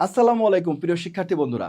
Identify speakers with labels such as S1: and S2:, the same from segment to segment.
S1: আসসালামু আলাইকুম, প্রিয় শিক্ষার্থী বন্ধুরা।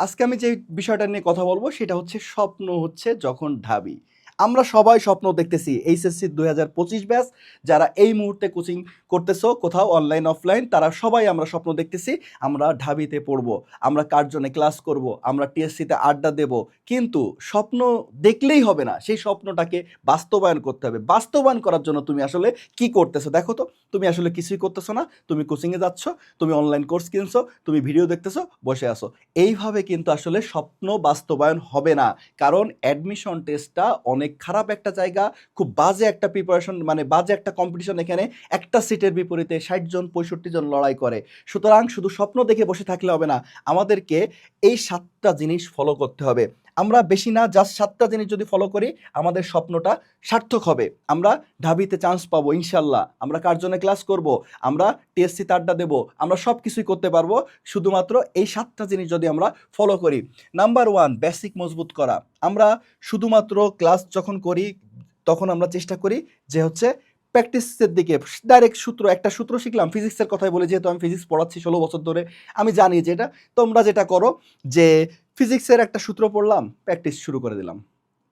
S1: আজকে আমি যে বিষয়টা নিয়ে কথা বলব, সেটা হচ্ছে স্বপ্ন হচ্ছে যখন ঢাবি। আমরা সবাই স্বপ্ন দেখতেছি এইচএসসি দুই হাজার পঁচিশ ব্যাচ, যারা এই মুহূর্তে কোচিং করতেছো, কোথাও অনলাইন অফলাইন তারা সবাই আমরা স্বপ্ন দেখতেছি, আমরা ঢাবিতে পড়ব, আমরা কার্জনে ক্লাস করব, আমরা টিএসসিতে আড্ডা দেব, কিন্তু স্বপ্ন দেখলেই হবে না। সেই স্বপ্নটাকে বাস্তবায়ন করতে হবে। বাস্তবায়ন করার জন্য তুমি আসলে কি করতেছো? দেখো তো, তুমি আসলে কিছুই করতেছো না, তুমি কোচিংয়ে যাচ্ছ, তুমি অনলাইন কোর্স কিনছো, তুমি ভিডিও দেখতেছো, বসে আসো এইভাবে কিন্তু আসলে স্বপ্ন বাস্তবায়ন হবে না, কারণ অ্যাডমিশন টেস্টটা অনেক খারাপ একটা জায়গা, খুব বাজে একটা প্রিপারেশন মানে বাজে একটা কম্পিটিশন এখানে একটা সিটের বিপরীতে ষাট জন, পঁয়ষট্টি জন লড়াই করে। সুতরাং শুধু স্বপ্ন দেখে বসে থাকলে হবে না, আমাদেরকে এই সাতটা জিনিস ফলো করতে হবে। আমরা বেশি না জাস্ট সাতটা জিনিস যদি ফলো করি, আমাদের স্বপ্নটা সার্থক হবে। আমরা ঢাবিতে চান্স পাবো, ইনশাল্লাহ। আমরা কার কার্জনে ক্লাস করব? আমরা টিএসসিতে আড্ডা দেবো। আমরা সব কিছুই করতে পারব। শুধুমাত্র এই সাতটা জিনিস যদি আমরা ফলো করি। নাম্বার ওয়ান বেসিক মজবুত করা। আমরা শুধুমাত্র ক্লাস যখন করি, তখন আমরা চেষ্টা করি যে হচ্ছে প্র্যাকটিসের দিকে ডাইরেক্ট সূত্র, একটা সূত্র শিখলাম ফিজিক্সের কথাই বলে, যেহেতু আমি ফিজিক্স পড়াচ্ছি ষোলো বছর ধরে, আমি জানি যে এটা, তোমরা যেটা করো যে ফিজিক্সের একটা সূত্র পড়লাম প্র্যাকটিস শুরু করে দিলাম।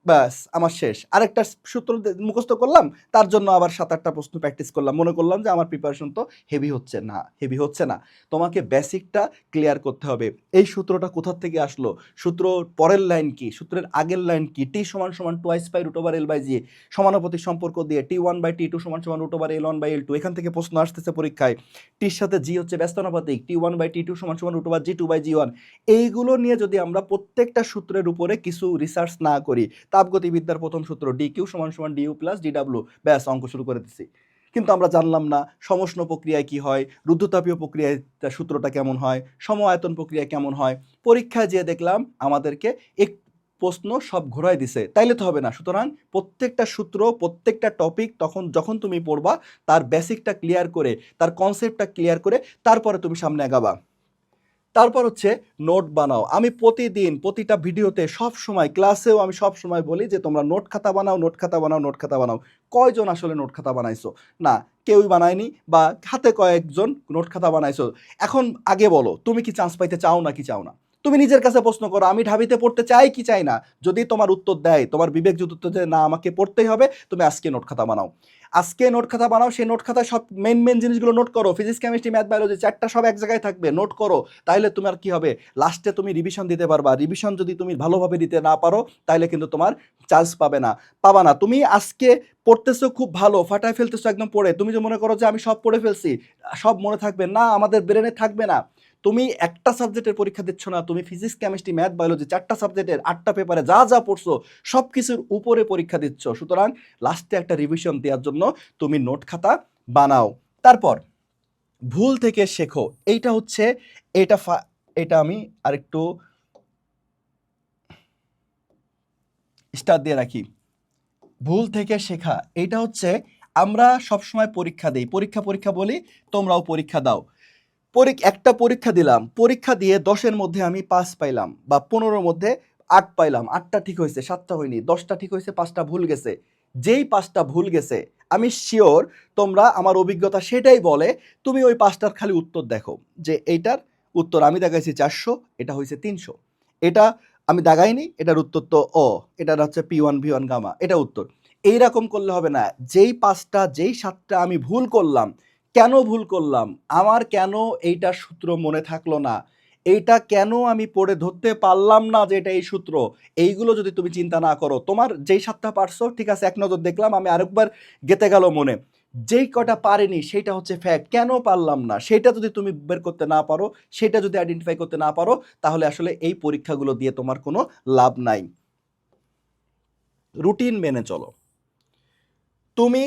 S1: ব্যাস, আমার শেষ। আরেকটা সূত্র মুখস্থ করলাম, তার জন্য আবার সাত আটটা প্রশ্ন প্র্যাকটিস করলাম। মনে করলাম যে আমার প্রিপারেশন তো হেভি হচ্ছে না হেভি হচ্ছে না। তোমাকে বেসিকটা ক্লিয়ার করতে হবে। এই সূত্রটা কোথা থেকে আসলো? সূত্র পরের লাইন কি? সূত্রের আগের লাইন কি? টি সমান সমান twice by root over L by G সমানুপাতিক সম্পর্ক দিয়ে T one by T two সমান সমান root over L one by L two এখান থেকে প্রশ্ন আসতেছে পরীক্ষায়। টির সাথে জি হচ্ছে ব্যস্তানুপাতিক T one by T two সমান সমান root over G two by G one এইগুলো নিয়ে যদি আমরা প্রত্যেকটা সূত্রের উপরে কিছু রিসার্চ না করি তাপগতিবিদ্যার প্রথম সূত্র ডি কিউ সমান সমান ডিউ প্লাস ডি ডাব্লু ব্যাস, অঙ্ক শুরু করে দিচ্ছি কিন্তু আমরা জানলাম না, সমষ্ণ প্রক্রিয়ায় কি হয়, রুদ্ধতাপীয় প্রক্রিয়ায় সূত্রটা কেমন হয় সম আয়তন প্রক্রিয়া কেমন হয়। পরীক্ষায় যেয়ে দেখলাম, আমাদেরকে এক প্রশ্ন সব ঘোরায় দিছে। তাইলে তো হবে না। সুতরাং প্রত্যেকটা সূত্র, প্রত্যেকটা টপিক তখন যখন তুমি পড়বা, তার বেসিকটা ক্লিয়ার করে, তার কনসেপ্টটা ক্লিয়ার করে, তারপরে তুমি সামনে আগাবা। তারপর হচ্ছে নোট বানাও। আমি প্রতিদিন প্রতিটা ভিডিওতে সব সময় ক্লাসেও আমি সব সময় বলি যে, তোমরা নোট খাতা বানাও, নোট খাতা বানাও, নোট খাতা বানাও। কয়জন আসলে নোট খাতা বানাইছো? না, কেউই বানায়নি বা হাতে কয়েকজন নোট খাতা বানাইছো। এখন আগে বলো, তুমি কি চান্স পাইতে চাও না কি চাও না? তুমি নিজের কাছে প্রশ্ন করো, আমি ঢাবিতে পড়তে চাই কি চাই না? যদি তোমার উত্তর দেয়, তোমার বিবেক যদি উত্তর দেয় না, আমাকে পড়তেই হবে, তুমি আজকে নোট খাতা বানাও। আজকে নোট খাতা বানাও, সেই নোট খাতায় সব মেন মেন জিনিসগুলো নোট করো। ফিজিক্স কেমিস্ট্রি ম্যাথ বায়োলজি চারটা সব এক জায়গায় থাকবে নোট করো। তাইলে তোমার কি হবে? লাস্টে তুমি রিভিশন দিতে পারবা। রিভিশন যদি তুমি ভালোভাবে দিতে না পারো তাহলে কিন্তু তোমার চান্স পাবে না। পাবা না। তুমি আজকে পড়তেছো খুব ভালো, ফাটায় ফেলতেছো একদম পড়ে। তুমি যে মনে করো যে আমি সব পড়ে ফেলছি, সব মনে থাকবে না, আমাদের ব্রেনে থাকবে না। তুমি একটা সাবজেক্টের পরীক্ষা দিচ্ছ না, তুমি ফিজিক্স কেমিস্ট্রি ম্যাথ বায়োলজি চারটা সাবজেক্টের আটটা পেপারে যা যা পড়ছো সব কিছুর উপরে পরীক্ষা দিচ্ছ। সুতরাং লাস্টে একটা রিভিশন দেওয়ার জন্য তুমি নোট খাতা বানাও। তারপর ভুল থেকে শেখো। এইটা হচ্ছে, এটা এটা আমি আরেকটু স্টার দিয়ে রাখি। ভুল থেকে শেখা, এইটা হচ্ছে আমরা সবসময় পরীক্ষা দিই। পরীক্ষা পরীক্ষা বলি, তোমরাও পরীক্ষা দাও। একটা পরীক্ষা দিলাম। পরীক্ষা দিয়ে দশের মধ্যে আমি পাস পাইলাম বা পনেরোর মধ্যে আট পাইলাম। আটটা ঠিক হয়েছে, সাতটা হয়নি। দশটা ঠিক হয়েছে, পাঁচটা ভুল গেছে। যেই পাঁচটা ভুল গেছে, আমি শিওর তোমরা আমার অভিজ্ঞতা সেটাই বলে তুমি ওই পাঁচটার খালি উত্তর দেখো যে এইটার উত্তর আমি দেখাইছি চারশো, এটা হয়েছে তিনশো। এটা আমি দাগাইনি এটার উত্তর তো ও এটার হচ্ছে P one V one gamma এটা উত্তর। এইরকম করলে হবে না। যেই পাঁচটা, যেই সাতটা আমি ভুল করলাম কেন ভুল করলাম? আমার কেন এইটা সূত্র মনে থাকল না? এইটা কেন আমি পড়ে ধরতে পারলাম না যে এটা এই সূত্র? এইগুলো যদি তুমি চিন্তা না করো। তোমার যেই সাতটা পারছ, ঠিক আছে, এক নজর দেখলাম, আমি আরেকবার গেতে গেল মনে। যেই কটা পারেনি সেটা হচ্ছে ফ্যাক্ট কেন পারলাম না? সেটা যদি তুমি বের করতে না পারো সেটা যদি আইডেন্টিফাই করতে না পারো, তাহলে আসলে এই পরীক্ষাগুলো দিয়ে তোমার কোনো লাভ নাই। রুটিন মেনে চলো। তুমি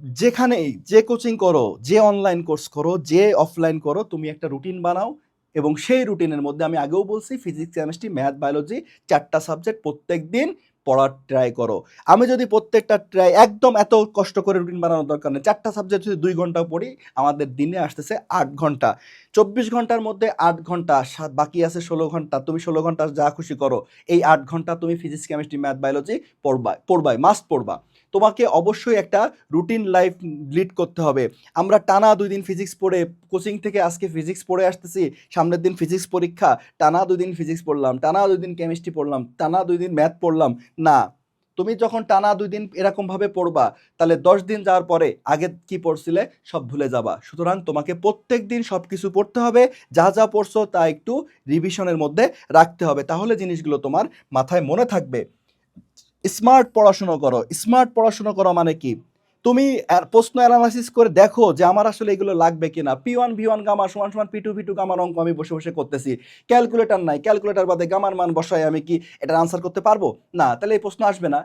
S1: যেখানেই যে কোচিং করো, যে অনলাইন কোর্স করো, যে অফলাইন করো, তুমি একটা রুটিন বানাও এবং সেই রুটিনের মধ্যে আমি আগেও বলছি ফিজিক্স কেমিস্ট্রি ম্যাথ বায়োলজি চারটা সাবজেক্ট প্রত্যেক দিন পড়ার ট্রাই করো। আমি যদি প্রত্যেকটা ট্রাই একদম এত কষ্ট করে রুটিন বানানোর দরকার নেই। চারটা সাবজেক্ট যদি দুই ঘণ্টা পড়ি, আমাদের দিনে আসতেছে আট ঘণ্টা। চব্বিশ ঘণ্টার মধ্যে আট ঘণ্টা বাকি আছে ষোলো ঘণ্টা। তুমি ষোলো ঘণ্টা যা খুশি করো। এই আট ঘণ্টা তুমি ফিজিক্স কেমিস্ট্রি ম্যাথ বায়োলজি পড়বা, পড়বাই মাস্ট পড়বা। তোমাকে অবশ্যই একটা রুটিন লাইফ লিড করতে হবে। আমরা টানা দুই দিন ফিজিক্স পড়ে কোচিং থেকে আজকে ফিজিক্স পড়ে আসতেছি, সামনের দিন ফিজিক্স পরীক্ষা, টানা দুই দিন ফিজিক্স পড়লাম, টানা দুই দিন কেমিস্ট্রি পড়লাম, টানা দুই দিন ম্যাথ পড়লাম। না, তুমি যখন টানা দুই দিন এরকমভাবে পড়বা, তাহলে দশ দিন যাওয়ার পরে আগে কি পড়ছিলে? সব ভুলে যাবা। সুতরাং তোমাকে প্রত্যেক দিন সব কিছু পড়তে হবে, যা যা পড়ছো তা একটু রিভিশনের মধ্যে রাখতে হবে। তাহলে জিনিসগুলো তোমার মাথায় মনে থাকবে। স্মার্ট পড়াশুনো করো। স্মার্ট পড়াশুনো করো মানে কি? তুমি প্রশ্ন অ্যানালাইসিস করে দেখো যে আমার আসলে এগুলো লাগবে কিনা। P one V one gamma সমান সমান পি টু ভি টু গামার অঙ্ক আমি বসে বসে করতেছি। ক্যালকুলেটার নাই। ক্যালকুলেটার বাদে গামার মান বসায় আমি কি এটা আনসার করতে পারব? না, তাহলে এই প্রশ্ন আসবে না।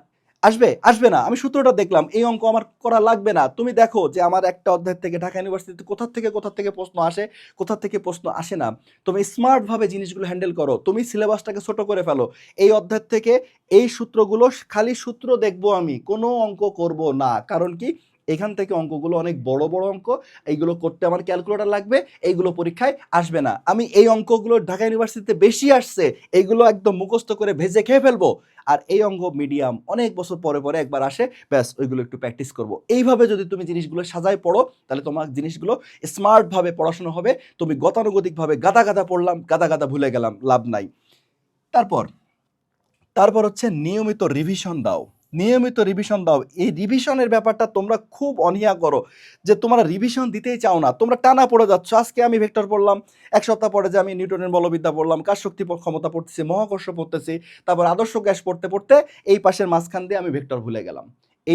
S1: আসবে? আসবে না। আমি সূত্রটা দেখলাম। এই অঙ্ক আমার করা লাগবে না। তুমি দেখো যে আমার একটা অধ্যায় থেকে ঢাকা ইউনিভার্সিটিতে কোথা থেকে কোথা থেকে প্রশ্ন আসে, কোথা থেকে প্রশ্ন আসে না। তুমি স্মার্টভাবে জিনিসগুলো হ্যান্ডেল করো। তুমি সিলেবাসটাকে ছোট করে ফেলো। এই অধ্যায় থেকে এই সূত্রগুলো খালি সূত্র দেখব আমি। কোনো অঙ্ক করব না। কারণ কি? এখান থেকে অঙ্কগুলো অনেক বড় বড় অঙ্ক, এইগুলো করতে আমার ক্যালকুলেটার লাগবে, এইগুলো পরীক্ষায় আসবে না। আমি এই অঙ্কগুলো ঢাকা ইউনিভার্সিটিতে বেশি আসছে, এইগুলো একদম মুখস্থ করে ভেজে খেয়ে ফেলব। আর এই অঙ্ক মিডিয়াম অনেক বছর পরে পরে একবার আসে, ব্যাস, ওইগুলো একটু প্র্যাকটিস করব। এইভাবে যদি তুমি জিনিসগুলো সাজায় পড়ো, তাহলে তোমার জিনিসগুলো স্মার্টভাবে পড়াশোনা হবে, তুমি গতানুগতিকভাবে গাদা গাদা পড়লাম, গাদা গাদা ভুলে গেলাম, লাভ নাই। তারপর তারপর হচ্ছে নিয়মিত রিভিশন দাও। নিয়মিত রিভিশন দাও। এই রিভিশনের ব্যাপারটা তোমরা খুব অনীহা করো যে তোমরা রিভিশন দিতেই চাও না। তোমরা টানা পড়ে যাচ্ছ। আজকে আমি ভেক্টর পড়লাম, এক সপ্তাহ পরে যে আমি নিউটনের বলবিদ্যা পড়লাম, কার শক্তি ক্ষমতা পড়তেছি, মহাকর্ষ পড়তেছি, তারপর আদর্শ গ্যাস পড়তে পড়তে এই পাশের মাঝখান দিয়ে আমি ভেক্টর ভুলে গেলাম।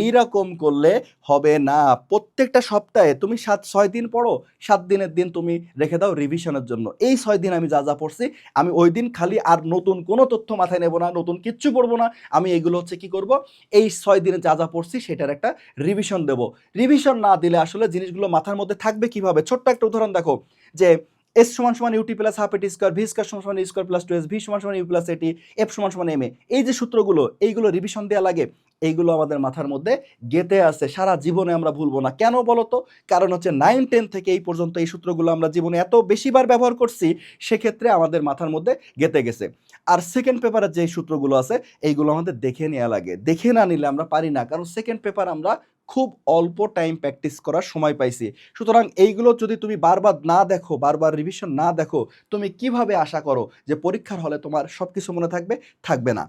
S1: এইরকম করলে হবে না। প্রত্যেকটা সপ্তাহে তুমি সাত, ছয় দিন পড়ো, সাত দিনের দিন তুমি রেখে দাও রিভিশনের জন্য। এই ছয় দিন আমি যা যা পড়ছি, আমি ওই দিন খালি আর নতুন কোনো তথ্য মাথায় নেব না, নতুন কিচ্ছু পড়ব না। আমি এগুলো হচ্ছে কি করব, এই ছয় দিনে যা যা পড়ছি সেটার একটা রিভিশন দেব। রিভিশন না দিলে আসলে জিনিসগুলো মাথার মধ্যে থাকবে কীভাবে? ছোট্ট একটা উদাহরণ দেখো, যে এস সমান সমান UT plus half AT square V square সমান সমান square plus two S V সমান সমান ইউ প্লাস এটি এফ সমান সমান এম এ এই যে সূত্রগুলো, এইগুলো রিভিশন দেওয়া লাগে। এইগুলো আমাদের মাথার মধ্যে গেতে আছে, সারা জীবনে আমরা ভুলবো না। কেন বলো তো কারণ হচ্ছে নাইন টেন থেকে এই পর্যন্ত এই সূত্রগুলো আমরা জীবনে এত বেশিবার ব্যবহার করছি, সেক্ষেত্রে আমাদের মাথার মধ্যে গেতে গেছে। আর সেকেন্ড পেপারের যে সূত্রগুলো আছে, এইগুলো আমাদের দেখে নেওয়া লাগে। দেখে না নিলে আমরা পারি না, কারণ সেকেন্ড পেপার আমরা খুব অল্প টাইম প্র্যাকটিস করার সময় পাইছি। সুতরাং এইগুলো যদি তুমি বারবার না দেখো, বারবার রিভিশন না দেখো, তুমি কীভাবে আশা করো যে পরীক্ষার হলে তোমার সব কিছু মনে থাকবে? থাকবে না।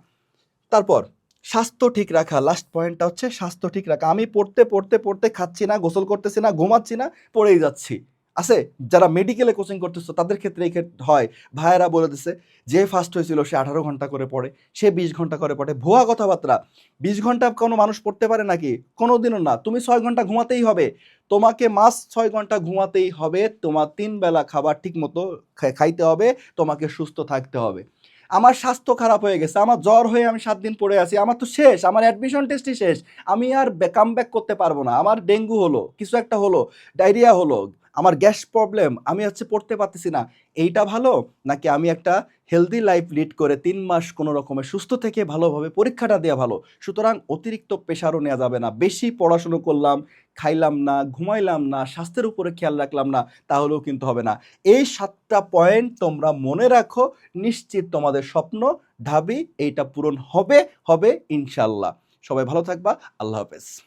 S1: তারপর স্বাস্থ্য ঠিক রাখা লাস্ট পয়েন্টটা হচ্ছে স্বাস্থ্য ঠিক রাখা। আমি পড়তে পড়তে পড়তে খাচ্ছি না, গোসল করতেছি না, ঘুমাচ্ছি না, পড়েই যাচ্ছি। আছে? যারা মেডিকেলে কোচিং করতেছো, তাদের ক্ষেত্রে এই ক্ষেত্রে হয়। ভাইয়েরা বলে দিছে, যে ফার্স্ট হয়েছিল, সে আঠারো ঘণ্টা করে পড়ে, সে বিশ ঘণ্টা করে পড়ে। ভুয়া কথাবার্তা। বিশ ঘণ্টা কোনো মানুষ পড়তে পারে নাকি? কোনো দিনও না। তুমি ছয় ঘণ্টা ঘুমাতেই হবে। তোমাকে মাস ছয় ঘণ্টা ঘুমাতেই হবে, তোমার তিন বেলা খাবার ঠিক মতো খাইতে হবে, তোমাকে সুস্থ থাকতে হবে। আমার স্বাস্থ্য খারাপ হয়ে গেছে, আমার জ্বর হয়ে আমি সাত দিন পড়ে আছি, আমার তো শেষ, আমার অ্যাডমিশন টেস্টই শেষ। আমি আর কাম ব্যাক করতে পারব না। আমার ডেঙ্গু হলো, কিছু একটা হলো ডায়রিয়া হলো। আমার গ্যাস প্রবলেম আমি হচ্ছে পড়তে পারতেছি না। এইটা ভালো? নাকি আমি একটা হেলদি লাইফ লিড করে তিন মাস কোনো রকমের সুস্থ থেকে ভালোভাবে পরীক্ষাটা দেওয়া ভালো? সুতরাং অতিরিক্ত প্রেশারও নেওয়া যাবে না। বেশি পড়াশুনো করলাম, খাইলাম না, ঘুমাইলাম না, স্বাস্থ্যের উপরে খেয়াল রাখলাম না, তাহলেও কিন্তু হবে না। এই সাতটা পয়েন্ট তোমরা মনে রাখো, নিশ্চিত তোমাদের স্বপ্ন ঢাবি এইটা পূরণ হবে হবে ইনশাল্লাহ সবাই ভালো থাকবা, আল্লাহ হাফেজ।